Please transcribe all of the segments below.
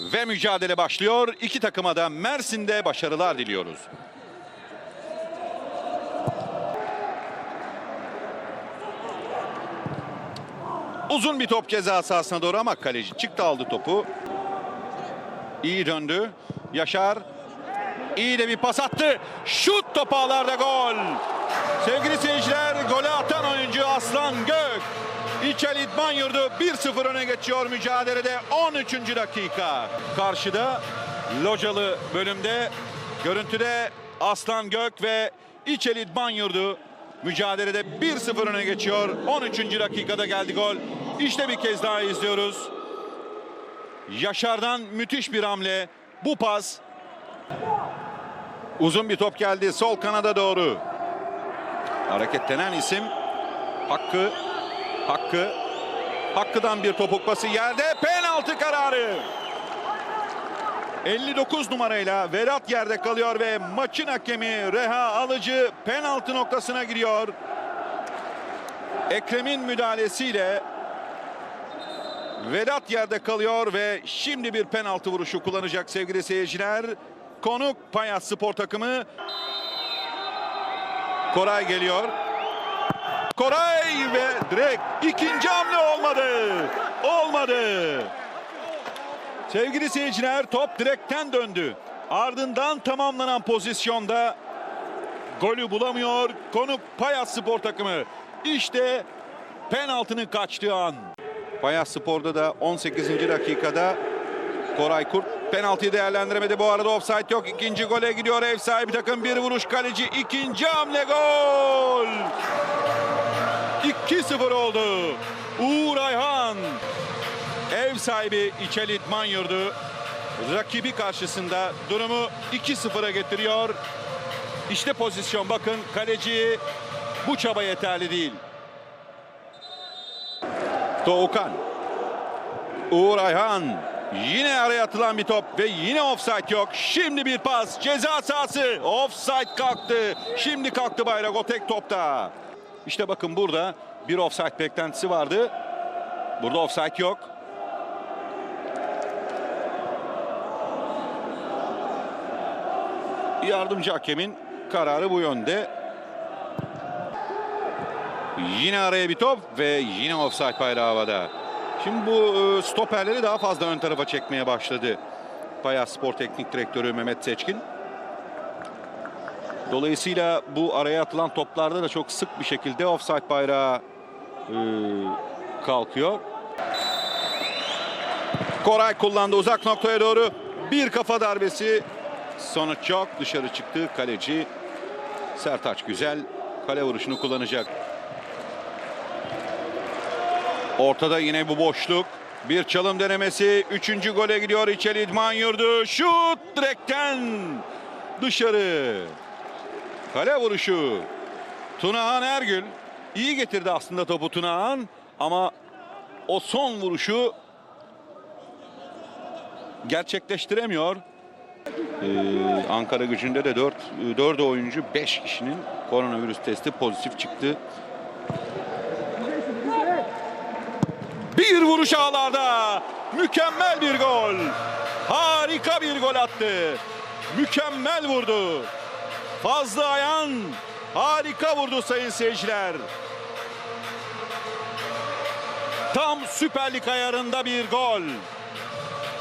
Ve mücadele başlıyor. İki takıma da Mersin'de başarılar diliyoruz. Uzun bir top ceza sahasına doğru ama kaleci çıktı aldı topu. İyi döndü. Yaşar iyi de bir pas attı. Şut topu ağlarda gol. Sevgili seyirciler gole atan oyuncu Aslan Gök. İçel İdman Yurdu 1-0 öne geçiyor mücadelede 13. dakika. Karşıda localı bölümde görüntüde Aslan Gök ve İçel İdman Yurdu mücadelede 1-0 öne geçiyor. 13. dakikada geldi gol. İşte bir kez daha izliyoruz. Yaşar'dan müthiş bir hamle. Bu pas. Uzun bir top geldi sol kanada doğru. Hareketlenen isim Hakkı. Hakkı. Hakkı'dan bir topuk pası yerde penaltı kararı. 59 numarayla Vedat yerde kalıyor ve maçın hakemi Reha Alıcı penaltı noktasına giriyor. Ekrem'in müdahalesiyle Vedat yerde kalıyor ve şimdi bir penaltı vuruşu kullanacak sevgili seyirciler. Konuk Payas Spor takımı. Koray geliyor. Koray ve direkt ikinci hamle olmadı. Olmadı. Sevgili seyirciler top direkten döndü. Ardından tamamlanan pozisyonda golü bulamıyor. Konuk Payas Spor takımı. İşte penaltının kaçtığı an. Payas Spor'da da 18. dakikada Koray Kurt penaltıyı değerlendiremedi. Bu arada offside yok. İkinci gole gidiyor ev sahibi takım. Bir vuruş kaleci. ikinci hamle gol. 2-0 oldu. Uğur Ayhan. Ev sahibi İçel Yurdu rakibi karşısında durumu 2-0'a getiriyor. İşte pozisyon bakın kaleci bu çaba yeterli değil. Doğukan. Uğur Ayhan. Yine araya atılan bir top ve yine offside yok. Şimdi bir pas. Ceza sahası. Offside kalktı. Şimdi kalktı bayrak o tek topta. İşte bakın burada bir offside beklentisi vardı. Burada offside yok. Yardımcı hakemin kararı bu yönde. Yine araya bir top ve yine offside bayrağı havada. Şimdi bu e, stoperleri daha fazla ön tarafa çekmeye başladı. Payas Spor Teknik Direktörü Mehmet Seçkin. Dolayısıyla bu araya atılan toplarda da çok sık bir şekilde offside bayrağı e, kalkıyor. Koray kullandı uzak noktaya doğru. Bir kafa darbesi. Sonuç yok. Dışarı çıktı kaleci. Sertaç Güzel kale vuruşunu kullanacak. Ortada yine bu boşluk. Bir çalım denemesi. Üçüncü gole gidiyor İçeri İdman Yurdu. Şut direkten dışarı. Kale vuruşu. Tunahan Ergül iyi getirdi aslında topu Tunahan ama o son vuruşu gerçekleştiremiyor. Ee, Ankara gücünde de 4 4 oyuncu 5 kişinin koronavirüs testi pozitif çıktı. Bir vuruş ağlarda. Mükemmel bir gol. Harika bir gol attı. Mükemmel vurdu. Fazla Ayan harika vurdu sayın seyirciler. Tam Süper Lig ayarında bir gol.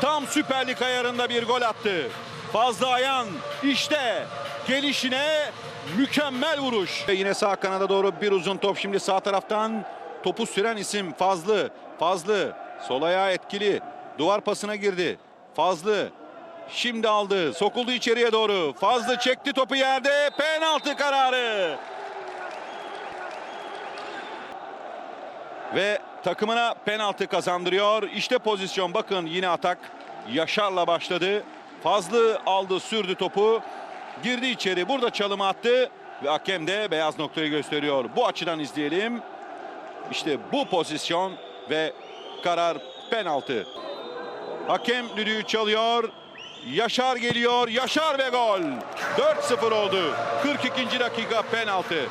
Tam Süper Lig ayarında bir gol attı. Fazla Ayan işte gelişine mükemmel vuruş. Yine sağ kanada doğru bir uzun top şimdi sağ taraftan topu süren isim Fazlı. Fazlı sol ayağı etkili. Duvar pasına girdi. Fazlı şimdi aldı. Sokuldu içeriye doğru. Fazlı çekti topu yerde. Penaltı kararı. Ve takımına penaltı kazandırıyor. İşte pozisyon bakın yine atak. Yaşar'la başladı. Fazlı aldı sürdü topu. Girdi içeri burada çalım attı. Ve hakem de beyaz noktayı gösteriyor. Bu açıdan izleyelim. İşte bu pozisyon ve karar penaltı. Hakem düdüğü çalıyor. Yaşar geliyor. Yaşar ve gol. 4-0 oldu. 42. dakika penaltı.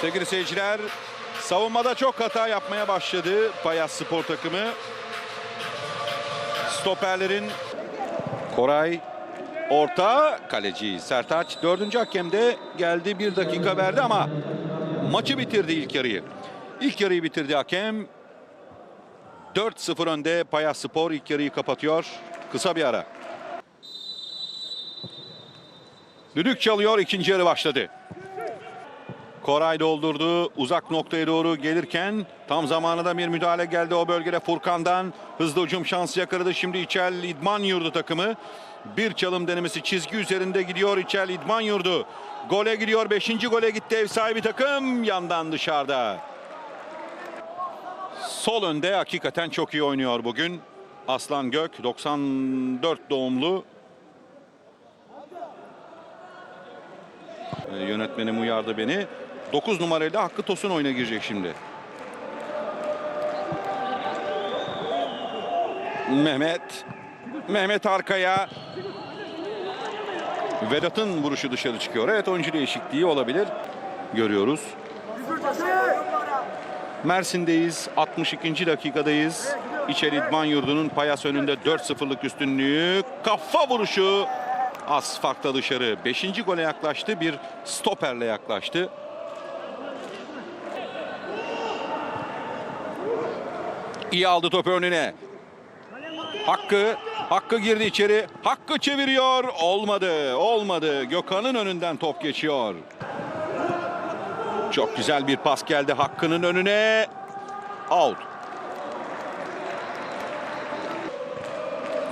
Sevgili seyirciler Savunmada çok hata yapmaya başladı Payas Spor takımı. Stoperlerin Koray orta kaleci Sertaç dördüncü hakemde geldi bir dakika verdi ama maçı bitirdi ilk yarıyı. İlk yarıyı bitirdi hakem. 4-0 önde Payas Spor ilk yarıyı kapatıyor. Kısa bir ara. Düdük çalıyor ikinci yarı başladı. Koray doldurdu. Uzak noktaya doğru gelirken tam zamanında bir müdahale geldi o bölgede Furkan'dan. Hızlı hücum şansı yakaladı. Şimdi İçel İdman Yurdu takımı. Bir çalım denemesi çizgi üzerinde gidiyor İçel İdman Yurdu. Gole gidiyor. Beşinci gole gitti ev sahibi takım. Yandan dışarıda. Sol önde hakikaten çok iyi oynuyor bugün. Aslan Gök 94 doğumlu. Ee, Yönetmenim uyardı beni. 9 numarayla Hakkı Tosun oyuna girecek şimdi. Mehmet. Mehmet arkaya. Vedat'ın vuruşu dışarı çıkıyor. Evet oyuncu değişikliği olabilir. Görüyoruz. Mersin'deyiz. 62. dakikadayız. İçeri İdman Yurdu'nun Payas önünde 4-0'lık üstünlüğü. Kafa vuruşu. Az farkla dışarı. 5. gole yaklaştı. Bir stoperle yaklaştı. İyi aldı topu önüne. Hakkı, Hakkı girdi içeri. Hakkı çeviriyor. Olmadı, olmadı. Gökhan'ın önünden top geçiyor. Çok güzel bir pas geldi Hakkı'nın önüne. Out.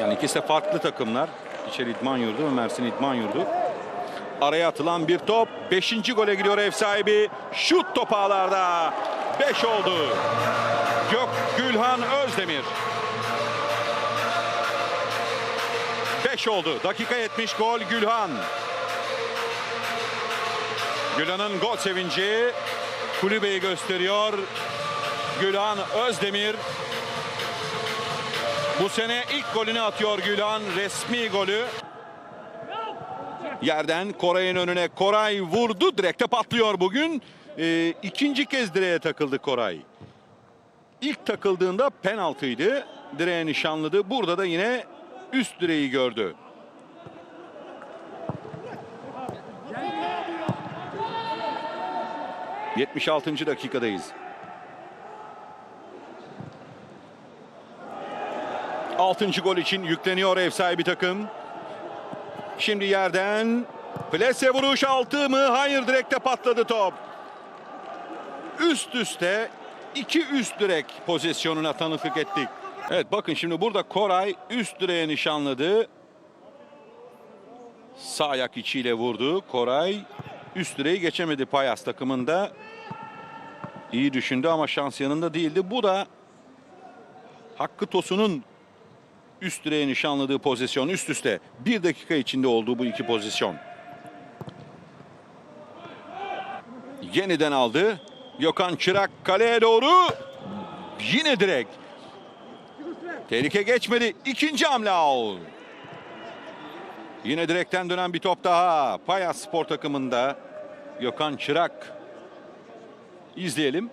Yani ikisi de farklı takımlar. İçeri İdman Yurdu ve Mersin İdman Yurdu. Araya atılan bir top. Beşinci gole gidiyor ev sahibi. Şut top ağlarda. Beş oldu. Gök Gülhan Özdemir. 5 oldu. Dakika 70 gol Gülhan. Gülhan'ın gol sevinci kulübeyi gösteriyor. Gülhan Özdemir. Bu sene ilk golünü atıyor Gülhan. Resmi golü. Yerden Koray'ın önüne Koray vurdu. Direkte patlıyor bugün. Ee, ikinci kez direğe takıldı Koray. İlk takıldığında penaltıydı. Direğe nişanladı. Burada da yine üst direği gördü. ...76. dakikadayız. Altıncı gol için yükleniyor ev sahibi takım. Şimdi yerden... Plase vuruş altı mı? Hayır direkte patladı top. Üst üste iki üst direk pozisyonuna tanıklık ettik. Evet bakın şimdi burada Koray üst direğe nişanladı. Sağ ayak içiyle vurdu. Koray üst direği geçemedi Payas takımında. İyi düşündü ama şans yanında değildi. Bu da Hakkı Tosun'un üst direğe nişanladığı pozisyon üst üste. Bir dakika içinde olduğu bu iki pozisyon. Yeniden aldı. Gökhan Çırak kaleye doğru. Yine direkt. Tehlike geçmedi. İkinci hamle out. Yine direkten dönen bir top daha. Payas spor takımında. Gökhan Çırak. İzleyelim.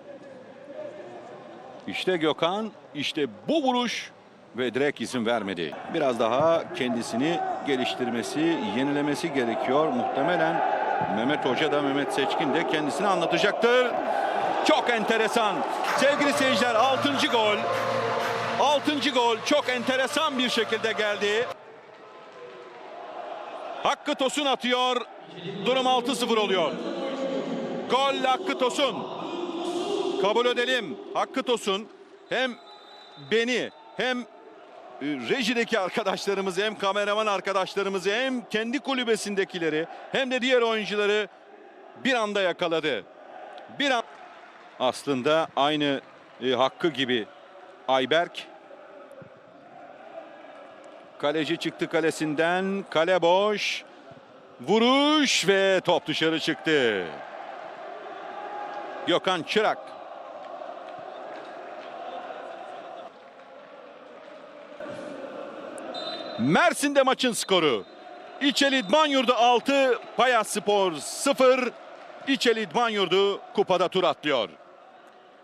İşte Gökhan. işte bu vuruş ve direkt izin vermedi. Biraz daha kendisini geliştirmesi, yenilemesi gerekiyor. Muhtemelen Mehmet Hoca da Mehmet Seçkin de kendisini anlatacaktır. Çok enteresan. Sevgili seyirciler 6. gol. 6. gol çok enteresan bir şekilde geldi. Hakkı Tosun atıyor. Durum 6-0 oluyor. Gol Hakkı Tosun. Kabul edelim. Hakkı Tosun hem beni hem e, rejideki arkadaşlarımızı hem kameraman arkadaşlarımızı hem kendi kulübesindekileri hem de diğer oyuncuları bir anda yakaladı. Bir an aslında aynı e, Hakkı gibi Ayberk kaleci çıktı kalesinden kale boş vuruş ve top dışarı çıktı. Gökhan Çırak Mersin'de maçın skoru. İçeli İdman Yurdu 6, Payas Spor 0. İçeli İdman kupada tur atlıyor.